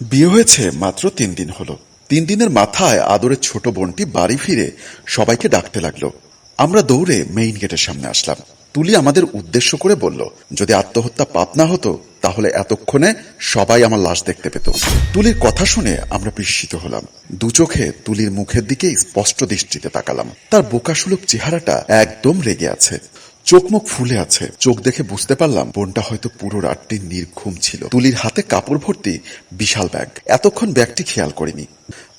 বিয়ে হয়েছে মাত্র তিন দিন হলো। তিন দিনের মাথায় আদরের ছোট বোনটি বাড়ি ফিরে সবাইকে ডাকতে লাগল। আমরা দৌড়ে মেইন গেটের সামনে আসলাম। তুলি আমাদের উদ্দেশ্য করে বলল, যদি আত্মহত্যা পাপ না হতো, তাহলে এতক্ষণে সবাই আমার লাশ দেখতে পেত। তুলির কথা শুনে আমরা বিস্মিত হলাম। দু চোখে তুলির মুখের দিকে স্পষ্ট দৃষ্টিতে তাকালাম। তার বোকাসুলভ চেহারাটা একদম রেগে আছে। চোখ মুখ ফুলে আছে। চোখ দেখে বুঝতে পারলাম বোনটা হয়তো পুরো রাতটি নির্ঘুম ছিল। তুলির হাতে কাপড় ভর্তি বিশাল ব্যাগ। এতক্ষণ ব্যাগটি খেয়াল করিনি।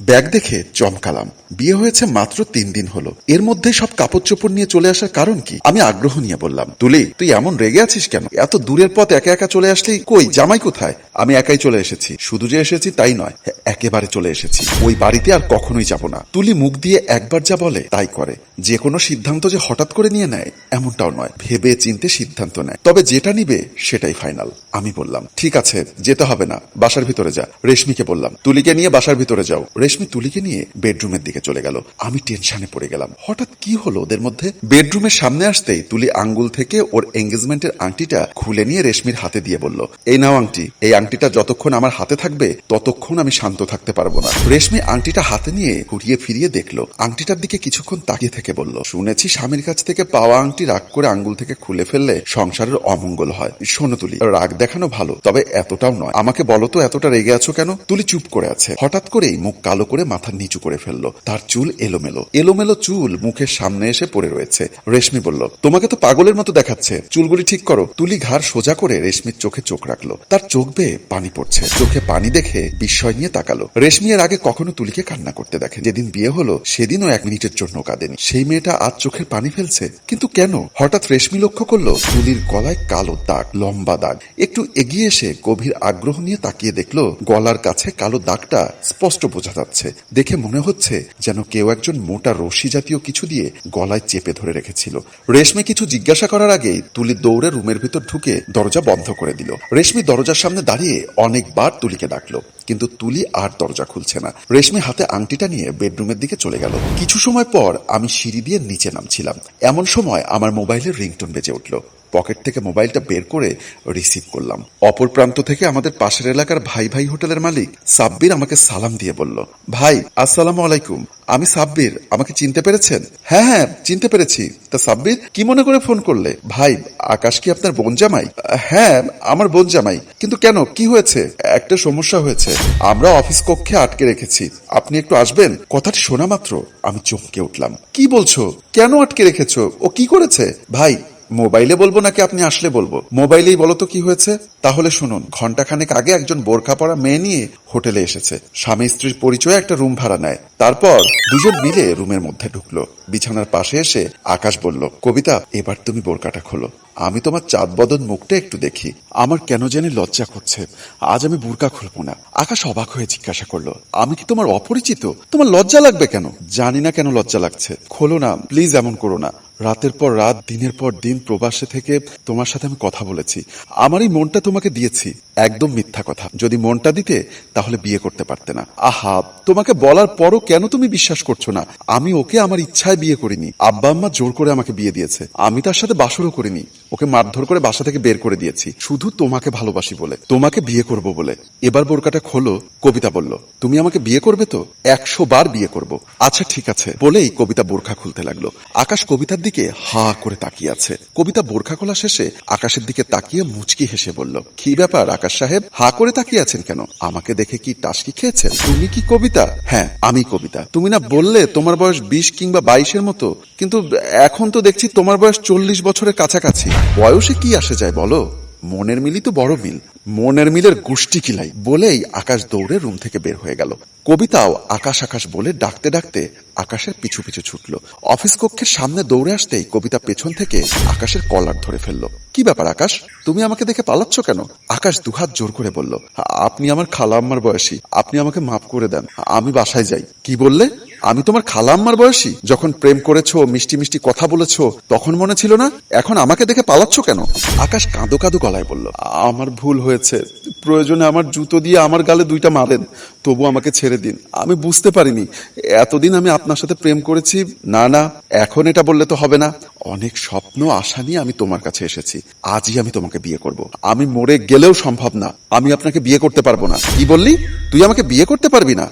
ব্যাগ দেখে চমকালাম। বিয়ে হয়েছে মাত্র তিন দিন হলো। এর মধ্যে সব কাপড় চোপড় নিয়ে চলে আসার কারণ কি? আমি আগ্রহ নিয়ে বললাম, তুলি, তুই এমন রেগে আছিস কেন? এত দূরের পথ একা একা চলে আসলেই কই? জামাই কোথায়? আমি একাই চলে এসেছি। শুধু যে এসেছি তাই নয় একেবারে চলে এসেছি। ওই বাড়িতে আর কখনোই যাব না। তুলি মুখ দিয়ে একবার যা বলে, তাই করে। যে কোনো সিদ্ধান্ত যে হঠাৎ করে নিয়ে নেয়, এমনটাও নয়। ভেবে চিনতে সিদ্ধান্ত নেয়। তবে যেটা নিবে, সেটাই ফাইনাল। আমি বললাম, ঠিক আছে, যেতে হবে না। বাসার ভিতরে যা। রেশমিকে বললাম, তুলিকে নিয়ে বাসার ভিতরে যাও। রেশমি তুলিকে নিয়ে বেডরুমের দিকে চলে গেল। আমি টেনশনে পড়ে গেলাম। হঠাৎ কি হলো ওদের মধ্যে? বেডরুমের সামনে আসতেই তুলি আঙ্গুল থেকে ওর এঙ্গেজমেন্টের আংটিটা খুলে নিয়ে রেশমির হাতে দিয়ে বলল, এই নাও আংটি। এই আংটিটা যতক্ষণ আমার হাতে থাকবে, ততক্ষণ আমি শান্ত থাকতে পারব না। রেশমি আংটিটা হাতে নিয়ে ঘুরিয়ে ফিরিয়ে দেখল। আংটিটার দিকে কিছুক্ষণ তাকিয়ে থেকে বলল, শুনেছি স্বামীর কাছ থেকে পাওয়া আংটি রাগ করে আঙ্গুল থেকে খুলে ফেললে সংসারের অমঙ্গল হয়। শোনো তুলি, রাগ দেখানো ভালো, তবে এতটাও নয়। আমাকে বলো তো এতটা রেগে আছো কেন? তুলি চুপ করে আছে। হঠাৎ করেই মুখ কালো করে মাথা নিচু করে ফেলল। তার চুল এলোমেলো। এলোমেলো চুল মুখের সামনে এসে পড়ে রয়েছে। রেশমি বলল, তোমাকে তো পাগলের মতো দেখাচ্ছে। চুলগুলি ঠিক করো। তুলি ঘাড় সোজা করে রেশমির চোখে চোখ রাখল। তার চোখ বেয়ে পানি পড়ছে। চোখে পানি দেখে বিস্ময় নিয়ে তাকালো। রেশমি এর আগে কখনো তুলিকে কান্না করতে দেখে। যেদিন বিয়ে হলো, সেদিনও এক মিনিটের জন্য কাঁদেনি। সেই মেয়েটা আজ চোখের পানি ফেলছে। কিন্তু কেন? হঠাৎ রেশমি লক্ষ্য করল, তুলির গলায় কালো দাগ, লম্বা দাগ। একটু এগিয়ে এসে গভীর আগ্রহ নিয়ে তাকিয়ে দেখল, গলার কাছে কালো দাগটা স্পষ্ট বোঝা যাচ্ছে। দেখে মনে হচ্ছে যেন কেউ একজন মোটা রশি জাতীয় কিছু দিয়ে গলায় চেপে ধরে রেখেছিল। রেশমি কিছু জিজ্ঞাসা করার আগেই তুলি দৌড়ে রুমের ভিতর ঢুকে দরজা বন্ধ করে দিল। রেশমি দরজার সামনে দাঁড়িয়ে অনেকবার তুলিকে ডাকলো। কিন্তু তুলি আর দরজা খুলছে না। রেশমি হাতে আংটিটা নিয়ে বেডরুমের দিকে চলে গেল। কিছু সময় পর আমি সিঁড়ি দিয়ে নিচে নামছিলাম। এমন সময় আমার মোবাইলের রিংটোন বেজে উঠল। পকেট থেকে মোবাইলটা বের করে রিসিভ করলাম। অপর প্রান্ত থেকে আমাদের পাশের এলাকার ভাই ভাই হোটেলের মালিক সাব্বির আমাকে সালাম দিয়ে বলল, ভাই, আসসালামু আলাইকুম। আমি সাব্বির, আমাকে চিনতে পেরেছেন? হ্যাঁ হ্যাঁ চিনতে পেরেছি। তা সাব্বির, কি মনে করে ফোন করলে? ভাই, আকাশ কি আপনার বোন জামাই? হ্যাঁ আমার বোন জামাই। কিন্তু কেন? কি হয়েছে? একটা সমস্যা হয়েছে। আমরা অফিস কক্ষে আটকে রেখেছি। আপনি একটু আসবেন? কথাটি শোনা মাত্র আমি চমকে উঠলাম। কি বলছো? কেন আটকে রেখেছো? ও কি করেছে? ভাই মোবাইলে বলব নাকি আপনি আসলে বলব? মোবাইলেই বলো তো কি হয়েছে? তাহলে শুনুন ঘন্টাখানেক আগে একজন বোরখা পরা মেয়ে নিয়ে হোটেলে এসেছে। স্বামী স্ত্রীর পরিচয়ে একটা রুম ভাড়া নেয়। তারপর দুজন মিলে রুমের মধ্যে ঢুকলো। বিছানার পাশে এসে আকাশ বলল, কবিতা, এবার তুমি বোরকাটা খোলো। আমি তোমার চাঁদ বদন মুখটা একটু দেখি। আমার কেন জানি লজ্জা করছে। আজ আমি বুরকা খুলবো না। আকাশ অবাক হয়ে জিজ্ঞাসা করল, আমি কি তোমার অপরিচিত? তোমার লজ্জা লাগবে কেন? জানি না কেন লজ্জা লাগছে। খোলো না, প্লিজ এমন করো না। রাতের পর রাত, দিনের পর দিন, প্রবাসে থেকে তোমার সাথে আমি কথা বলেছি। আমারই মনটা তোমাকে দিয়েছি। একদম মিথ্যা কথা। যদি মনটা দিতে, তাহলে বিয়ে করতে পারতে না। আহা, তোমাকে বলার পরও কেন তুমি বিশ্বাস করছ না? আমি ওকে আমার ইচ্ছায় বিয়ে করিনি। আব্বা আম্মা জোর করে আমাকে বিয়ে দিয়েছে। আমি তার সাথে বাসরও করিনি। ওকে মারধর করে বাসা থেকে বের করে দিয়েছি। শুধু তোমাকে ভালোবাসি বলে, তোমাকে বিয়ে করব বলে। এবার বোরকাটা খোলো, কবিতা বলল, তুমি আমাকে বিয়ে করবে তো? একশো বার বিয়ে করব। আচ্ছা ঠিক আছে। বলেই কবিতা বোরখা খুলতে লাগল। আকাশ কবিতার দিকে হা করে তাকিয়ে আছে। কবিতা বোরখা খোলা শেষে আকাশের দিকে তাকিয়ে মুচকি হেসে বলল, কি ব্যাপার আকাশ? সাহেব হা করে তাকিয়ে আছেন কেন? আমাকে দেখে কি টাসকি খেয়েছেন? তুমি কি কবিতা? হ্যাঁ আমি কবিতা। তুমি না বললে তোমার বয়স বিশ কিংবা বাইশের মতো? কিন্তু এখন তো দেখছি তোমার বয়স চল্লিশ বছরের কাছাকাছি। বয়সে কি আসে যায় বলো? মনের মিলই তো বড় মিল। মনের মিলের গোষ্ঠী কিলাই বলেই আকাশ দৌড়ে রুম থেকে বের হয়ে গেল। কবিতাও আকাশ আকাশ বলে ডাকতে ডাকতে আকাশের পিছু পিছু ছুটল। অফিস কক্ষের সামনে দৌড়ে আসতেই কবিতা পেছন থেকে আকাশের কলার ধরে ফেলল। কি ব্যাপার আকাশ? তুমি আমাকে দেখে পালাচ্ছ কেন? আকাশ দুহাত জোর করে বলল, আপনি আমার খালা আম্মার বয়সী। আপনি আমাকে মাফ করে দেন। আমি বাসায় যাই। কি বললে? আমি তোমার খালাম্মার বয়সী। যখন প্রেম করেছ, মিষ্টি মিষ্টি কথা বলেছ, তখন মনে ছিল না? এখন আমাকে দেখে পালাচ্ছ কেন? আকাশ কাঁদো কাঁদো গলায় বলল, আমার ভুল হয়েছে। প্রয়োজনে আমার জুতো দিয়ে আমার গালে দুইটা মারেন, তবু আমাকে ছেড়ে দিন। আমি বুঝতে পারিনি। এতদিন আমি আপনার সাথে প্রেম করেছি। না না, এখন এটা বললে তো হবে না। অনেক স্বপ্ন, আশা নিয়ে আমি তোমার কাছে এসেছি। আজই আমি তোমাকে বিয়ে করব। আমি মরে গেলেও সম্ভব না। আমি আপনাকে বিয়ে করতে পারব না। কি বললি? তুই আমাকে বিয়ে করতে পারবি না?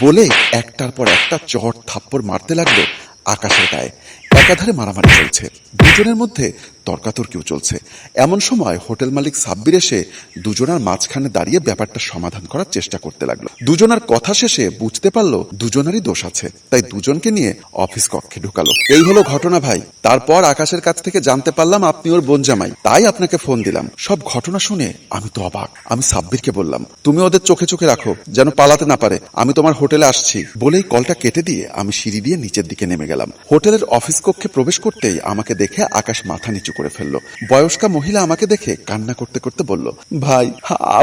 বলে একটার পর একটা চট থাপ্পড় মারতে লাগল আকাশের গায়ে। একাধারে মারামারি চলছে। দুজনের মধ্যে তর্কাতর্কিও চলছে। এমন সময় হোটেল মালিক সাব্বির এসে দুজনার মাঝখানে দাঁড়িয়ে ব্যাপারটা সমাধান করার চেষ্টা করতে লাগল। দুজনার কথা শেষে বুঝতে পারল দুজনারই দোষ আছে, তাই দুজনকে নিয়ে অফিস কক্ষে ঢুকালো। এই হলো ঘটনা ভাই। তারপর আকাশের কাছ থেকে জানতে পারলাম আপনি ওর বোন জামাই। তাই আপনাকে ফোন দিলাম। সব ঘটনা শুনে আমি তো অবাক। আমি সাব্বিরকে বললাম, তুমি ওদের চোখে চোখে রাখো, যেন পালাতে না পারে। আমি তোমার হোটেলে আসছি। বলেই কলটা কেটে দিয়ে আমি সিঁড়ি দিয়ে নিচের দিকে নেমে গেলাম। হোটেলের অফিস কক্ষে প্রবেশ করতেই আমাকে দেখে আকাশ মাথা নিচু করে ফেলল। বয়স্কা মহিলা আমাকে দেখে কান্না করতে করতে বলল, ভাই,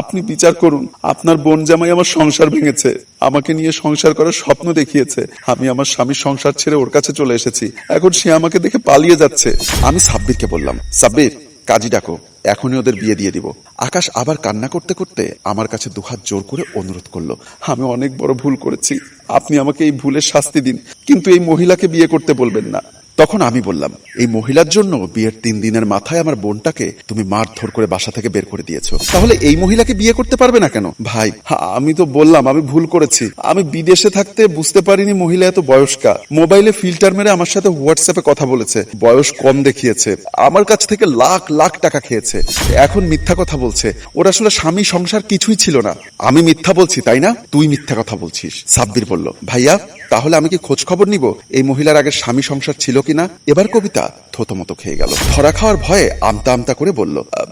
আপনি বিচার করুন। আপনার বোন জামাই আমার সংসার ভেঙেছে। আমাকে নিয়ে সংসার করার স্বপ্ন দেখিয়েছে। আমি আমার স্বামীর সংসার ছেড়ে ওর কাছে চলে এসেছি। এখন সে আমাকে দেখে পালিয়ে যাচ্ছে। আমি সাব্বিরকে বললাম, সাব্বির, কাজী ডাকো। এখনই ওদের বিয়ে দিয়ে দিব। আকাশ আবার কান্না করতে করতে আমার কাছে দুহাত জোর করে অনুরোধ করল, আমি অনেক বড় ভুল করেছি। আপনি আমাকে এই ভুলের শাস্তি দিন। কিন্তু এই মহিলাকে বিয়ে করতে বলবেন না। তখন আমি বললাম, এই মহিলার জন্য বিয়ের তিন দিনের মাথায় আমার বোনটাকে তুমি মারধর করে বাসা থেকে বের করে দিয়েছ। তাহলে এই মহিলাকে বিয়ে করতে পারবে না কেন? ভাই আমি তো বললাম, আমি ভুল করেছি। আমি বিদেশে থাকতে বুঝতে পারিনি মহিলা এত বয়স্কা। মোবাইলে ফিল্টার মেরে আমার সাথে হোয়াটসঅ্যাপে কথা বলেছে, বয়স কম দেখিয়েছে, আমার কাছ থেকে লাখ লাখ টাকা খেয়েছে। এখন মিথ্যা কথা বলছে। ওর আসলে স্বামী সংসার কিছুই ছিল না। আমি মিথ্যা বলছি, তাই না? তুই মিথ্যা কথা বলছিস। সাব্বির বলল, ভাইয়া, তাহলে আমি কি খোঁজ খবর নিব? এই মহিলার আগের স্বামী সংসার ছিল কিনা? এবার কবিতা থতমত খেয়ে গেল। ধরা খাওয়ার ভয়ে আমতা আমতা করে বলল "আ, আ,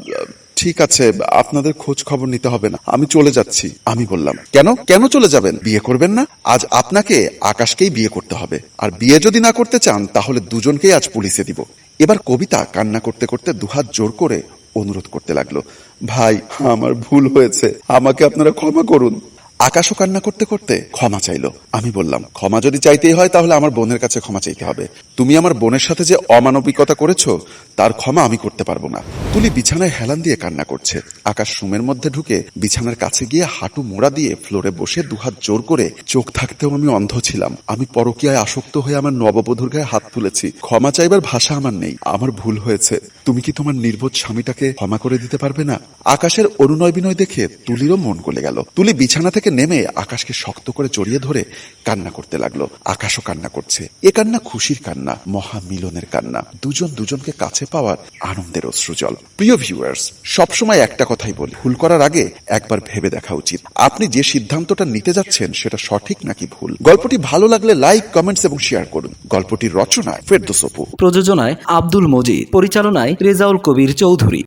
ঠিক আছে আপনাদের খোঁজ খবর নিতে হবে না। আমি চলে যাচ্ছি। আমি বললাম কেন? কেন চলে যাবেন? বিয়ে করবেন না? আজ আপনাকে আকাশকেই বিয়ে করতে হবে। আর বিয়ে যদি না করতে চান তাহলে দুজনকেই আজ পুলিশে দিব। এবার কবিতা কান্না করতে করতে দুহাত জোর করে অনুরোধ করতে লাগল ভাই আমার ভুল হয়েছে। আমাকে আপনারা ক্ষমা করুন। আকাশও কান্না করতে করতে ক্ষমা চাইলো। আমি বললাম, ক্ষমা যদি চাইতেই হয় তাহলে আমার বোনের কাছে ক্ষমা চাইতে হবে। তুমি আমার বোনের সাথে যে অমানবিকতা করেছ, তার ক্ষমা আমি করতে পারব না। তুলি বিছানায় হেলান দিয়ে কান্না করছে। আকাশ রুমের মধ্যে ঢুকে বিছানার কাছে গিয়ে হাঁটু মোড়া দিয়ে ফ্লোরে বসে দুহাত জোর করে চোখ থাকতেও আমি অন্ধ ছিলাম। আমি পরকীয়ায় আসক্ত হয়ে আমার নববধূর গায়ে হাত তুলেছি। ক্ষমা চাইবার ভাষা আমার নেই, আমার ভুল হয়েছে। তুমি কি তোমার নির্বোধ স্বামীটাকে ক্ষমা করে দিতে পারবে না? আকাশের অনুনয় বিনয় দেখে তুলিরও মন গলে গেল। তুলি বিছানা থেকে নেমে আকাশকে শক্ত করে জড়িয়ে ধরে কান্না করতে লাগল। আকাশও কান্না করছে। এ কান্না খুশির কান্না মহা মিলনের কান্না। দুজন দুজনকে কাছে পাওয়ার আনন্দের অশ্রুজল প্রিয় ভিউয়ার্স সবসময় একটা কথাই বলি, ভুল করার আগে একবার ভেবে দেখা উচিত। আপনি যে সিদ্ধান্তটা নিতে যাচ্ছেন সেটা সঠিক নাকি ভুল? গল্পটি ভালো লাগলে লাইক কমেন্টস এবং শেয়ার করুন। গল্পটির রচনায় ফেরদোস অপু। প্রযোজনায় আব্দুল মজিদ। পরিচালনায় রেজাউল কবির চৌধুরী।